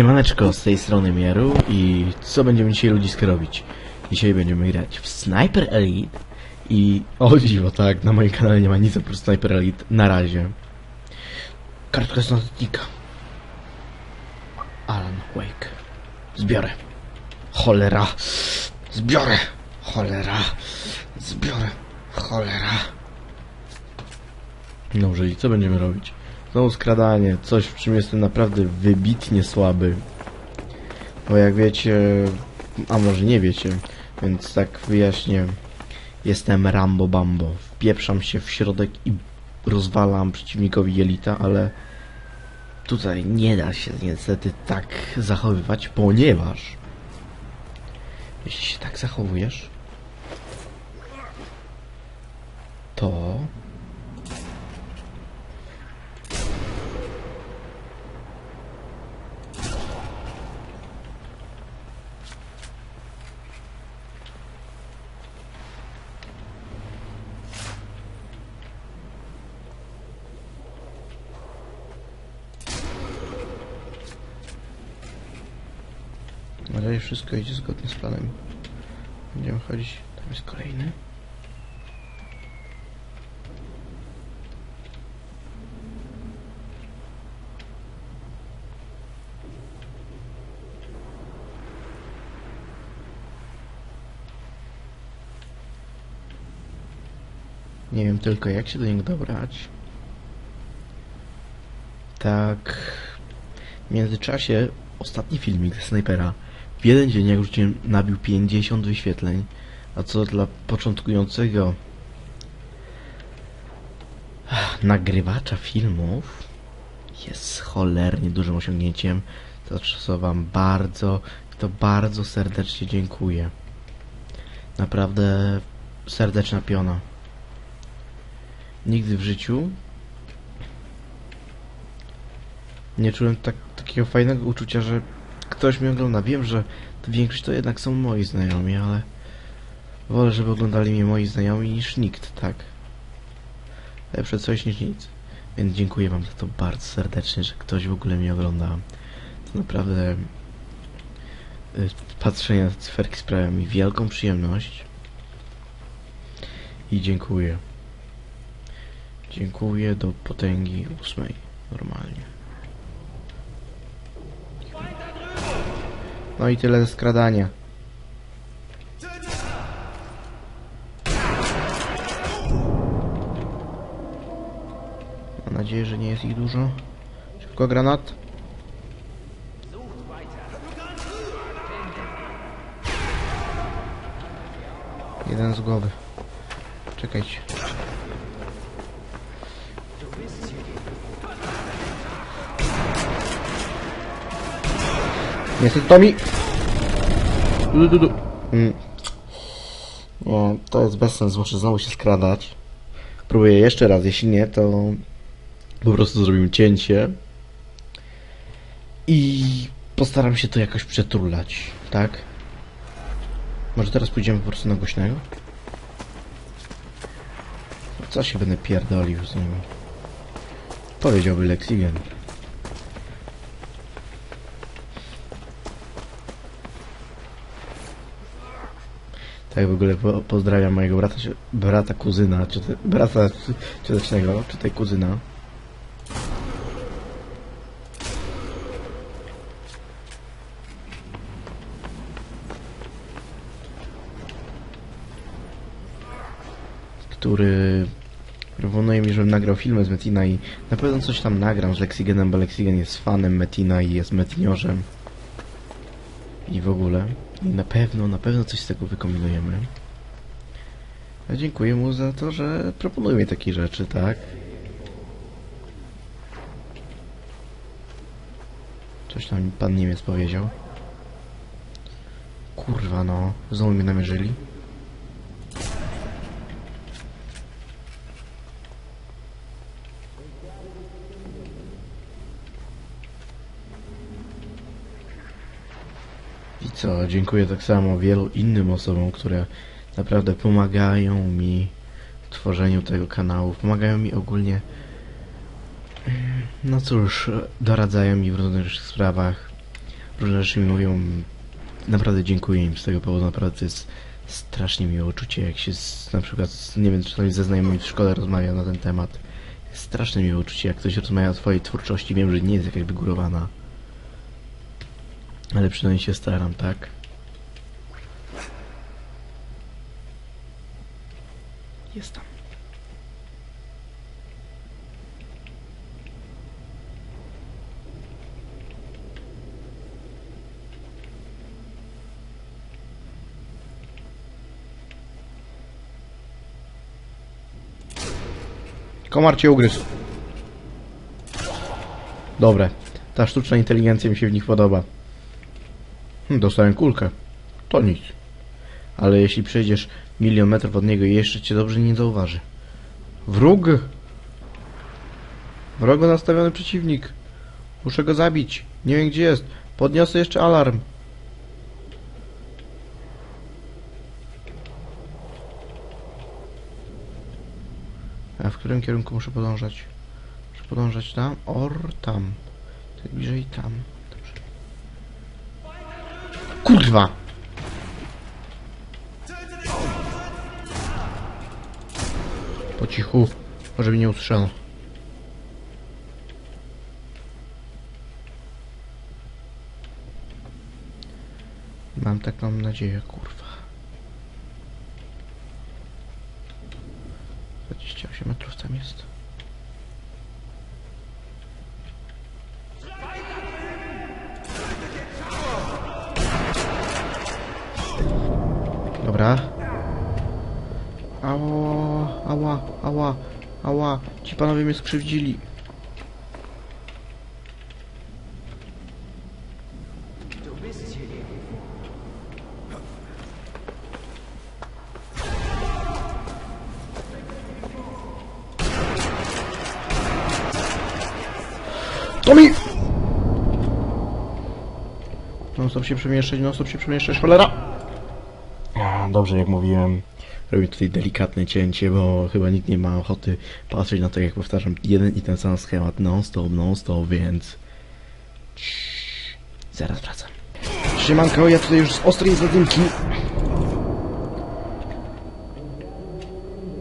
Siemaneczko, z tej strony Mieru i co będziemy dzisiaj ludziska robić? Dzisiaj będziemy grać w Sniper Elite i o dziwo, tak, na moim kanale nie ma nic oprócz Sniper Elite na razie. Kartka z notatnika. Alan Wake. Zbiorę. Cholera. Zbiorę. Cholera. Zbiorę. Cholera. Dobrze, i co będziemy robić? Znowu skradanie, coś w czym jestem naprawdę wybitnie słaby. Bo jak wiecie, a może nie wiecie, więc tak wyjaśnię. Jestem Rambo Bambo. Wpieprzam się w środek i rozwalam przeciwnikowi jelita, ale tutaj nie da się niestety tak zachowywać, ponieważ jeśli się tak zachowujesz, to Na razie wszystko idzie zgodnie z planem. Będziemy chodzić. Tam jest kolejny. Nie wiem tylko jak się do niego dobrać. Tak. W międzyczasie ostatni filmik ze snajpera w jeden dzień jak dzień nabił 50 wyświetleń, a co dla początkującego nagrywacza filmów jest cholernie dużym osiągnięciem, za co wam bardzo, to bardzo serdecznie dziękuję. Naprawdę serdeczna piona. Nigdy w życiu nie czułem tak, takiego fajnego uczucia, że ktoś mnie ogląda. Wiem, że większość to jednak są moi znajomi, ale wolę, żeby oglądali mnie moi znajomi niż nikt, tak. Lepsze coś niż nic. Więc dziękuję wam za to bardzo serdecznie, że ktoś w ogóle mnie ogląda. To naprawdę y, patrzenie na cyferki sprawia mi wielką przyjemność. I dziękuję. Dziękuję do potęgi ósmej. Normalnie. No i tyle ze skradania. Mam nadzieję, że nie jest ich dużo. Szybko granat. Jeden z głowy. Czekajcie. Niestety Tomi. Du, du, du. Mm. Nie, to jest bez sensu, muszę znowu się skradać. Próbuję jeszcze raz, jeśli nie, to po prostu zrobimy cięcie. I postaram się to jakoś przetrulać, tak? Może teraz pójdziemy po prostu na głośnego? Co się będę pierdolił z nim? Powiedziałby Lexigen. Tak w ogóle po, pozdrawiam mojego brata, brata kuzyna, czy te, brata ciotecznego, czy tej kuzyna. Który proponuje mi, żebym nagrał filmy z Metina i na pewno coś tam nagram z Lexigenem, bo Lexigen jest fanem Metina i jest metiniorzem. I w ogóle. Na pewno, na pewno coś z tego wykombinujemy. Ja dziękuję mu za to, że proponuje mi takie rzeczy, tak? Coś tam pan Niemiec powiedział. Kurwa no, znowu mnie namierzyli. Co, dziękuję tak samo wielu innym osobom, które naprawdę pomagają mi w tworzeniu tego kanału, pomagają mi ogólnie, no cóż, doradzają mi w różnych sprawach. różne rzeczy mi mówią. Naprawdę dziękuję im z tego powodu, naprawdę to jest strasznie miłe uczucie, jak się z, na przykład, nie wiem, czasami ze znajomymi w szkole rozmawia na ten temat. Strasznie miłe uczucie, jak ktoś rozmawia o twojej twórczości, wiem, że nie jest jakaś wygórowana. Ale przynajmniej się staram, tak? Jest tam. Komar cię ugryzł. Dobre. Ta sztuczna inteligencja mi się w nich podoba. Hm, dostałem kulkę. To nic. Ale jeśli przejdziesz milion metrów od niego jeszcze cię dobrze nie zauważy. Wróg! Wrogo nastawiony przeciwnik. Muszę go zabić. Nie wiem gdzie jest. Podniosę jeszcze alarm. A w którym kierunku muszę podążać? Muszę podążać tam? Or tam. Bliżej tam. Kurwa! Po cichu. Może mnie nie usłyszano. Mam taką nadzieję, kurwa. 28 metrów tam jest. Dobra. Ała, ała, ała, ała. Ci panowie mnie skrzywdzili. Tommy! Non stop się przemieszczać, non stop się przemieszczać, cholera! Dobrze, jak mówiłem, robię tutaj delikatne cięcie, bo chyba nikt nie ma ochoty patrzeć na to, jak powtarzam jeden i ten sam schemat non stop, non stop, więc... Zaraz wracam. Siemanko, ja tutaj już z ostrej zadymki.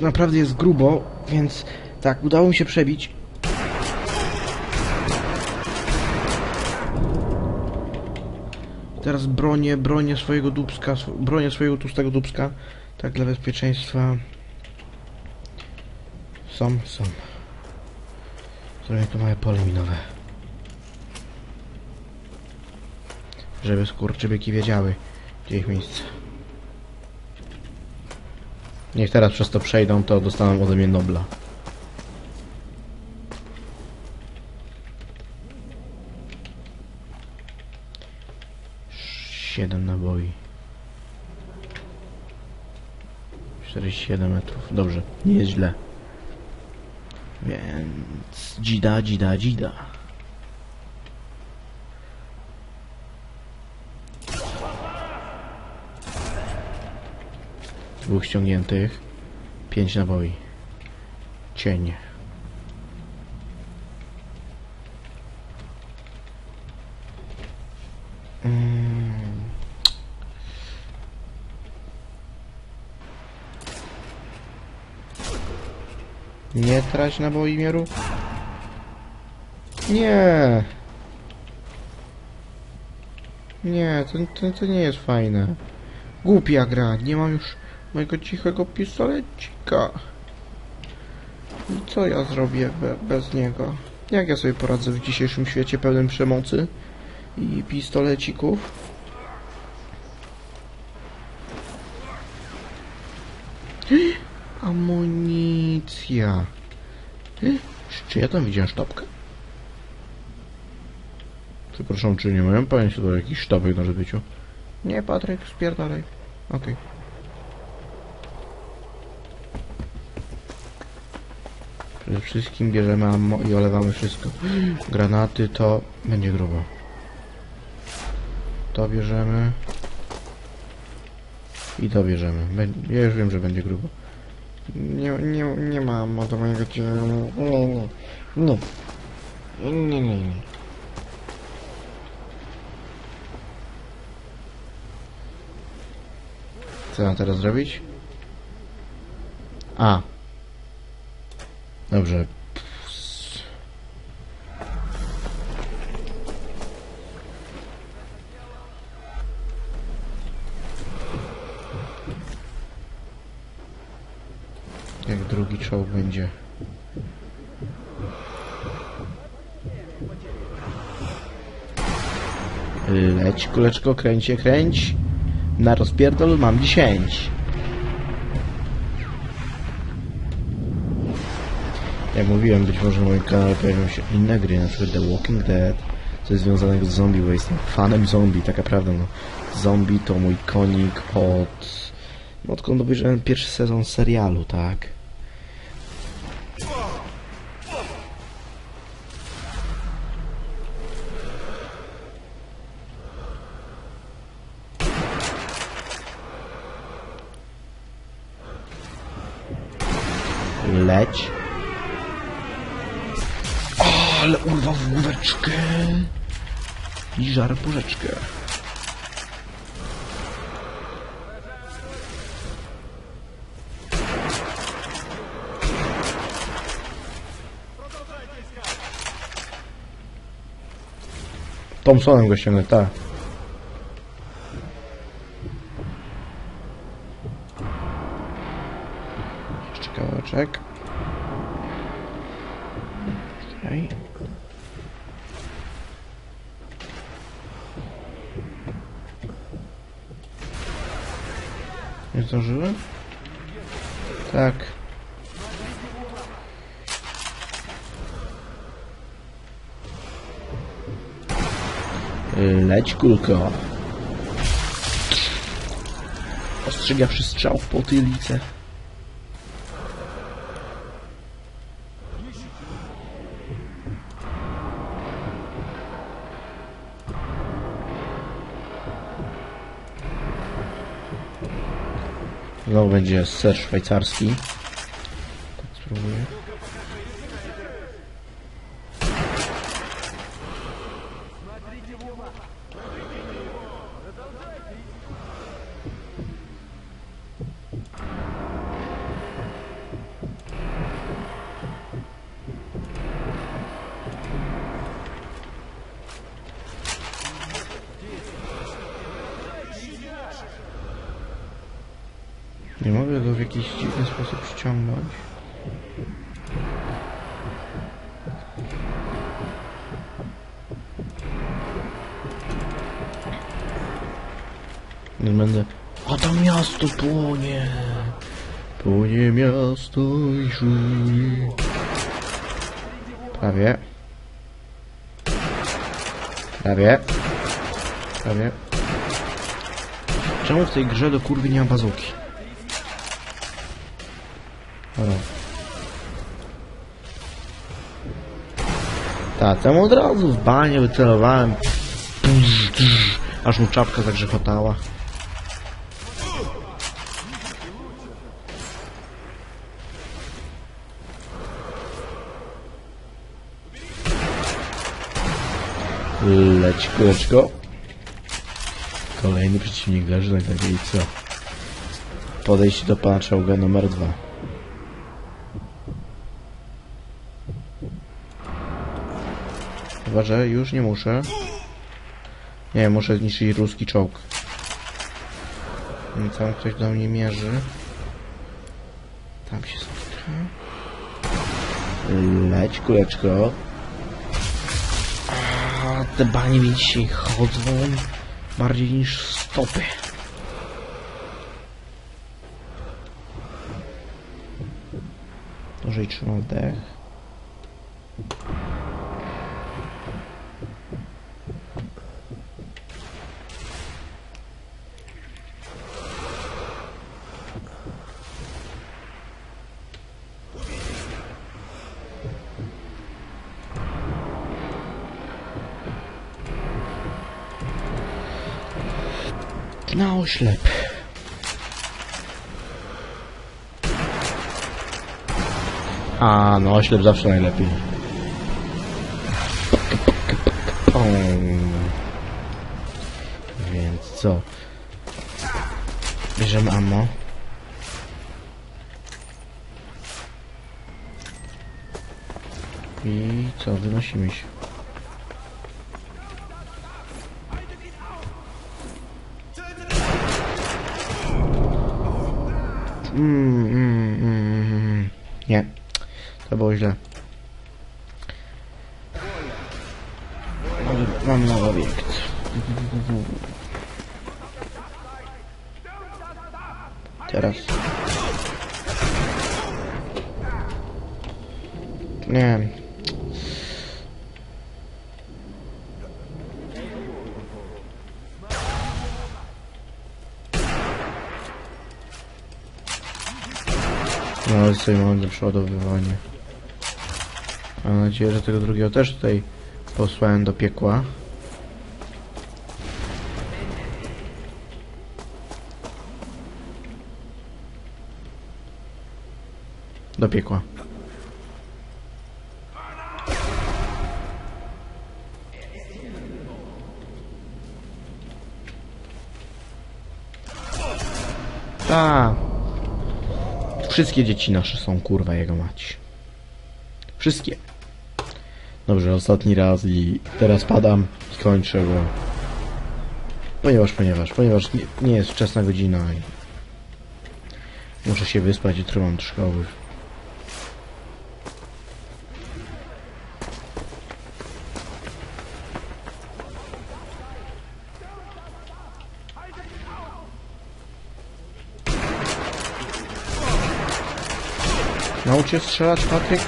Naprawdę jest grubo, więc tak, udało mi się przebić. Teraz bronię, bronię swojego dubska, bronię swojego tłustego dubska. Tak dla bezpieczeństwa. Są, są. Zrobię tu małe pole minowe. Żeby skurczybyki wiedziały, gdzie ich miejsce. Niech teraz przez to przejdą, to dostaną ode mnie Nobla. Siedem naboi. 47 metrów. Dobrze, nie jest źle. Więc dzida, dzida, dzida. Dwóch ściągniętych. Pięć naboi. Cień. Nie trać naboi mieru? Nie. Nie, to, to, to nie jest fajne. Głupia gra, nie mam już mojego cichego pistolecika. Co ja zrobię be, bez niego? Jak ja sobie poradzę w dzisiejszym świecie pełnym przemocy i pistolecików? Ty, Czy ja tam widziałem sztabkę? Przepraszam, czy nie miałem pojęcia o jakiś sztabek na życiu? Nie, Patryk, spierdalaj. Okej. Przede wszystkim bierzemy ammo i olewamy wszystko. Granaty to będzie grubo. To bierzemy. I to bierzemy. Ja już wiem, że będzie grubo. Nie, nie, nie ma do mojego cię. Nie, nie. Nie. Nie, nie, no. nie. Co mam teraz zrobić? A. Dobrze, czołg będzie. Leć, kuleczko, kręć się, kręć. Na rozpierdol mam 10. Jak mówiłem, być może na moim kanale pojawią się inne gry, przykład The Walking Dead, coś związanego z zombie, bo jestem fanem zombie, taka prawda, no. Zombie to mój konik od... no, odkąd obejrzałem pierwszy sezon serialu, tak? Leć. O, ale urwał w główeczkę. I żar porzeczkę. Thompsonem go ściągnę, tak. Jeszcze kawałeczek. Okej. Nie zdążyłem? Tak. Leć kulko. Ostrzegawszy strzał w potylicę. Znowu będzie ser szwajcarski. Tak spróbuję. Nie mogę go w jakiś dziwny sposób ściągnąć. Nie będę... A tam miasto płonie! Płonie miasto i szumi. Prawie. Prawie. Prawie. Czemu w tej grze do kurwy nie ma bazuki? Tak, temu od razu w banie wycelowałem. Aż mu czapka zagrzechotała. Leć kuleczko. Kolejny przeciwnik leży na i co? Podejście do pana numer dwa. Chyba, że już nie muszę. Nie, muszę zniszczyć ruski czołg. I Tam ktoś do mnie mierzy. Tam się spotka. Leć, kuleczko. A, te banie mi dzisiaj chodzą bardziej niż stopy. Dłużej trzymam dech. Oślep. A, no oślep zawsze najlepiej. Więc co? Bierzemy ammo. I co, wynosimy się. Mm, mm, mm, mm. Nie, to było źle. Mam nowy obiekt. Teraz. Nie. No ale sobie mam do przeładowywania. Mam nadzieję, że tego drugiego też tutaj posłałem do piekła. Do piekła. Ta. Wszystkie dzieci nasze są kurwa jego mać. Wszystkie. Dobrze, ostatni raz i teraz padam i kończę, bo... Ponieważ, ponieważ, ponieważ nie, nie jest wczesna godzina i... Muszę się wyspać, jutro mam do szkoły. Naucz się strzelać, Patryk?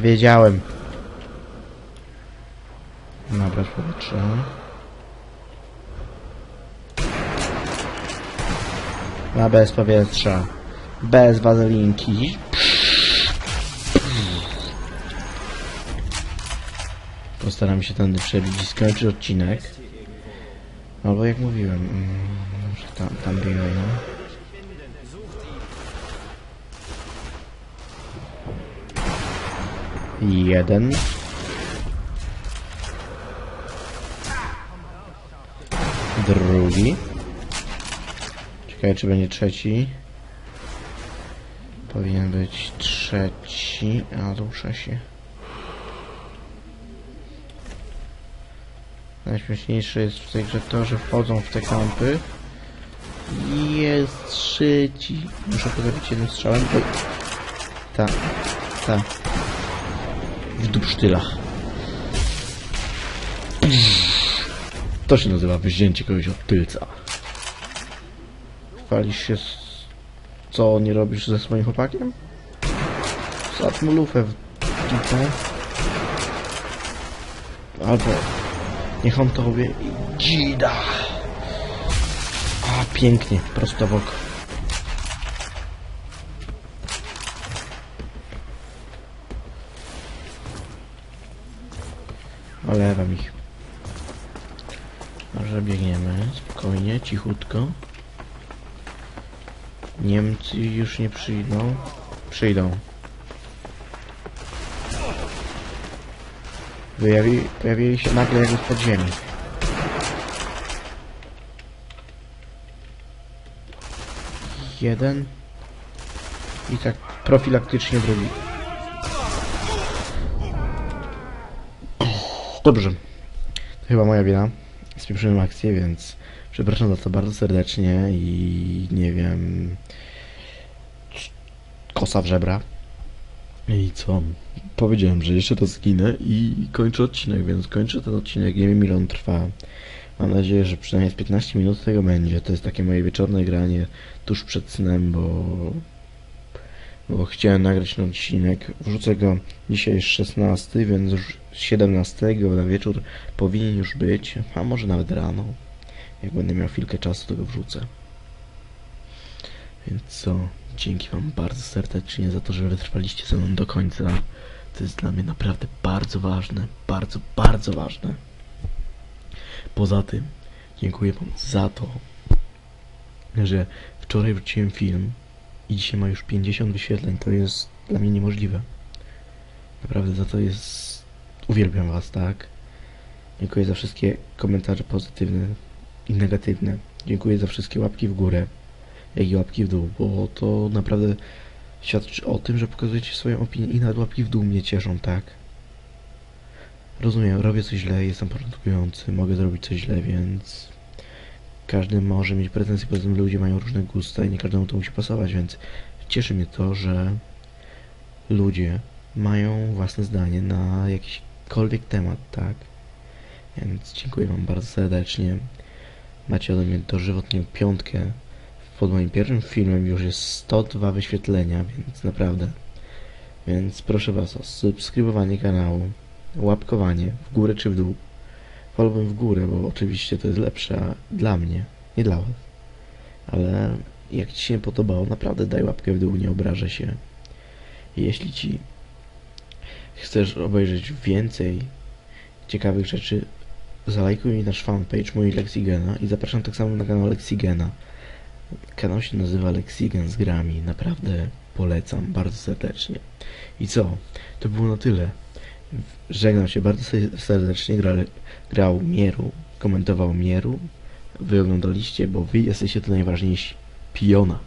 Wiedziałem. Nabrać powietrze. A bez powietrza. Bez wazelinki. Postaram się tędy przebić i skończyć odcinek. Albo jak mówiłem, mm, tam, tam biegają. Jeden. Drugi. Czekaj, czy będzie trzeci. Powinien być trzeci, a ruszę się. Najśmieszniejsze jest w tej grze to, że wchodzą w te kampy. I Jest trzeci. Muszę to zrobić jednym strzałem. Oj. Tak w dupsztylach. To się nazywa wzięcie kogoś od tylca. Chwalisz się z... co nie robisz ze swoim chłopakiem? Zadź mu lufę w dupę. Albo niech on tobie dzida. A pięknie, prosto w oko. Olewam ich. Może biegniemy spokojnie, cichutko. Niemcy już nie przyjdą. Przyjdą. Wyjawi, pojawili się nagle jakby pod ziemi. Jeden. I tak profilaktycznie drugi. Dobrze. To chyba moja wina. Spieprzyłem akcję, więc przepraszam za to bardzo serdecznie i nie wiem... Kosa w żebra. I co? Powiedziałem, że jeszcze to zginę i kończę odcinek, więc kończę ten odcinek. Nie wiem ile on trwa. Mam nadzieję, że przynajmniej z 15 minut tego będzie. To jest takie moje wieczorne granie tuż przed snem, bo bo chciałem nagrać ten odcinek. Wrzucę go dzisiaj jest 16, więc już 17 na wieczór powinien już być, a może nawet rano. Jak będę miał chwilkę czasu, to go wrzucę. Więc co, dzięki wam bardzo serdecznie za to, że wytrwaliście ze mną do końca. To jest dla mnie naprawdę bardzo ważne, bardzo, bardzo ważne. Poza tym, dziękuję wam za to, że wczoraj wróciłem film i dzisiaj ma już 50 wyświetleń. To jest dla mnie niemożliwe. Naprawdę za to jest... Uwielbiam was, tak? Dziękuję za wszystkie komentarze pozytywne i negatywne. Dziękuję za wszystkie łapki w górę, jak i łapki w dół, bo to naprawdę świadczy o tym, że pokazujecie swoją opinię i nawet łapki w dół mnie cieszą, tak? Rozumiem, robię coś źle, jestem początkujący, mogę zrobić coś źle, więc każdy może mieć pretensje, poza tym ludzie mają różne gusta i nie każdemu to musi pasować, więc cieszy mnie to, że ludzie mają własne zdanie na jakiśkolwiek temat, tak? Więc dziękuję Wam bardzo serdecznie. Macie ode mnie dożywotnią piątkę. Pod moim pierwszym filmem już jest 102 wyświetlenia, więc naprawdę. Więc proszę Was o subskrybowanie kanału, łapkowanie w górę czy w dół. Wolałbym w górę, bo oczywiście to jest lepsze dla mnie, nie dla Was. Ale jak Ci się podobało, naprawdę daj łapkę w dół, nie obrażę się. Jeśli Ci chcesz obejrzeć więcej ciekawych rzeczy, zalajkuj mi nasz fanpage mój Lexigena i zapraszam tak samo na kanał Lexigena. Kanał się nazywa Lexigen z grami, naprawdę polecam bardzo serdecznie. I co? To było na tyle. Żegnam się bardzo se- serdecznie, gra, grał Mieru, komentował Mieru. Wy oglądaliście, bo wy jesteście tu najważniejsi. Piona.